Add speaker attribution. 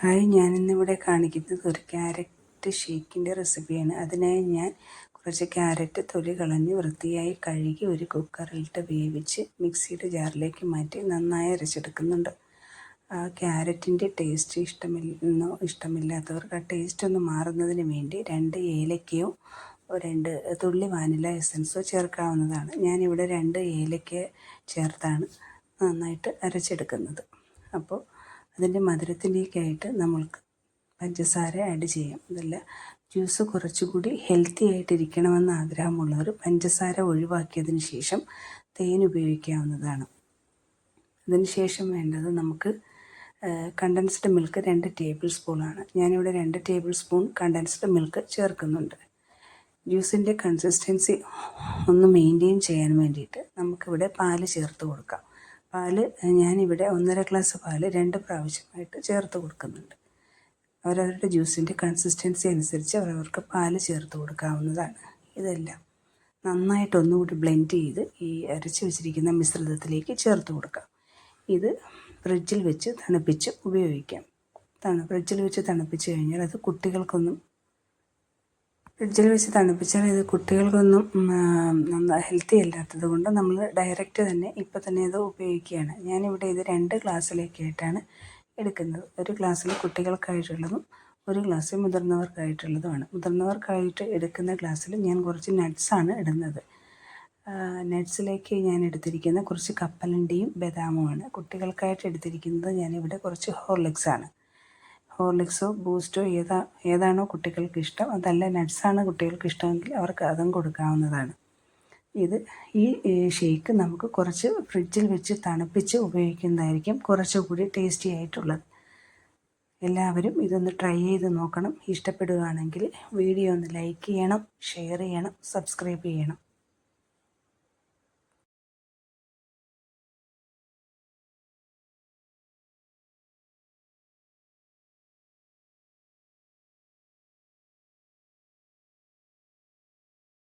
Speaker 1: Hi ഞാനിന്നിവിടെ കാണിക്കുന്നത് ഒരു ക്യാരറ്റ് ഷേക്കിന്റെ റെസിപ്പിയാണ്. അതിനായി ഞാൻ കുറച്ച് ക്യാരറ്റ് തൊലി കളഞ്ഞ് വൃത്തിയായി കഴുകി ഒരു കുക്കറിലിട്ട് വേവിച്ച് മിക്സിയുടെ ജാറിലേക്ക് മാറ്റി നന്നായി അരച്ചെടുക്കുന്നുണ്ട്. ആ ക്യാരറ്റിന്റെ ടേസ്റ്റ് ഇഷ്ടമില്ലെന്നോ ഇഷ്ടമില്ലാത്തവർക്ക് ആ ടേസ്റ്റ് ഒന്ന് മാറുന്നതിന് വേണ്ടി രണ്ട് ഏലക്കയോ രണ്ട് തുള്ളി വാനില എസൻസോ ചേർക്കാവുന്നതാണ്. ഞാനിവിടെ രണ്ട് ഏലക്ക ചേർത്താണ് നന്നായിട്ട് അരച്ചെടുക്കുന്നത്. അപ്പോൾ അതിന്റെ മധുരത്തിലേക്കായിട്ട് നമ്മൾക്ക് പഞ്ചസാര ആഡ് ചെയ്യാം. അതല്ല ജ്യൂസ് കുറച്ചുകൂടി ഹെൽത്തി ആയിട്ടിരിക്കണമെന്ന് ആഗ്രഹമുള്ളവർ പഞ്ചസാര ഒഴിവാക്കിയതിന് ശേഷം തേൻ ഉപയോഗിക്കാവുന്നതാണ്. അതിന് ശേഷം വേണ്ടത് നമുക്ക് കണ്ടൻസ്ഡ് മിൽക്ക് രണ്ട് ടേബിൾ സ്പൂണാണ് ഞാനിവിടെ രണ്ട് ടേബിൾ സ്പൂൺ കണ്ടൻസ്ഡ് മിൽക്ക് ചേർക്കുന്നുണ്ട് ജ്യൂസിന്റെ കൺസിസ്റ്റൻസി ഒന്ന് മെയിന്റെയിൻ ചെയ്യാൻ വേണ്ടിയിട്ട് നമുക്കിവിടെ പാൽ ചേർത്ത് കൊടുക്കാം. പാൽ ഞാനിവിടെ ഒന്നര ഗ്ലാസ് പാൽ രണ്ട് പ്രാവശ്യമായിട്ട് ചേർത്ത് കൊടുക്കുന്നുണ്ട്. അവരവരുടെ ജ്യൂസിന്റെ കൺസിസ്റ്റൻസി അനുസരിച്ച് അവരവർക്ക് പാൽ ചേർത്ത് കൊടുക്കാവുന്നതാണ് ഇതെല്ലാം. നന്നായിട്ട് ഒന്നുകൂടി ബ്ലെൻഡ് ചെയ്ത് ഈ അരച്ച് വെച്ചിരിക്കുന്ന മിശ്രിതത്തിലേക്ക് ചേർത്ത് കൊടുക്കാം. ഇത് ഫ്രിഡ്ജിൽ വെച്ച് തണുപ്പിച്ച് ഉപയോഗിക്കാം. തണു ഫ്രിഡ്ജിൽ വെച്ച് തണുപ്പിച്ച് കഴിഞ്ഞാൽ അത് കുട്ടികൾക്കൊന്നും ഫ്രിഡ്ജിൽ വെച്ച് തണുപ്പിച്ചാൽ ഇത് കുട്ടികൾക്കൊന്നും ഹെൽത്തി അല്ലാത്തത് കൊണ്ട് നമ്മൾ ഡയറക്റ്റ് തന്നെ ഇപ്പം തന്നെ ഇത് ഉപയോഗിക്കുകയാണ്. ഞാനിവിടെ ഇത് രണ്ട് ഗ്ലാസ്സിലേക്കായിട്ടാണ് എടുക്കുന്നത്. ഒരു ഗ്ലാസ്സിൽ കുട്ടികൾക്കായിട്ടുള്ളതും ഒരു ഗ്ലാസ് മുതിർന്നവർക്കായിട്ടുള്ളതുമാണ്. മുതിർന്നവർക്കായിട്ട് എടുക്കുന്ന ഗ്ലാസ്സിൽ ഞാൻ കുറച്ച് നട്ട്സാണ് ഇടുന്നത്. നട്ട്സിലേക്ക് ഞാൻ എടുത്തിരിക്കുന്ന കുറച്ച് കപ്പലണ്ടിയും ബദാമുമാണ് കുട്ടികൾക്കായിട്ട് എടുത്തിരിക്കുന്നത് ഞാനിവിടെ കുറച്ച് ഹോർലിക്സാണ് ഹോർലിക്സോ ബൂസ്റ്റോ ഏതാ ഏതാണോ കുട്ടികൾക്ക് ഇഷ്ടം. അതല്ല നട്ട്സാണ് കുട്ടികൾക്ക് ഇഷ്ടമെങ്കിൽ അവർക്ക് അതും കൊടുക്കാവുന്നതാണ്. ഇത് ഈ ഷേക്ക് നമുക്ക് കുറച്ച് ഫ്രിഡ്ജിൽ വെച്ച് തണുപ്പിച്ച് ഉപയോഗിക്കുന്നതായിരിക്കും കുറച്ചുകൂടി ടേസ്റ്റി ആയിട്ടുള്ളത്. എല്ലാവരും ഇതൊന്ന് ട്രൈ ചെയ്ത് നോക്കണം. ഇഷ്ടപ്പെടുകയാണെങ്കിൽ വീഡിയോ ഒന്ന് ലൈക്ക് ചെയ്യണം ഷെയർ ചെയ്യണം സബ്സ്ക്രൈബ് ചെയ്യണം.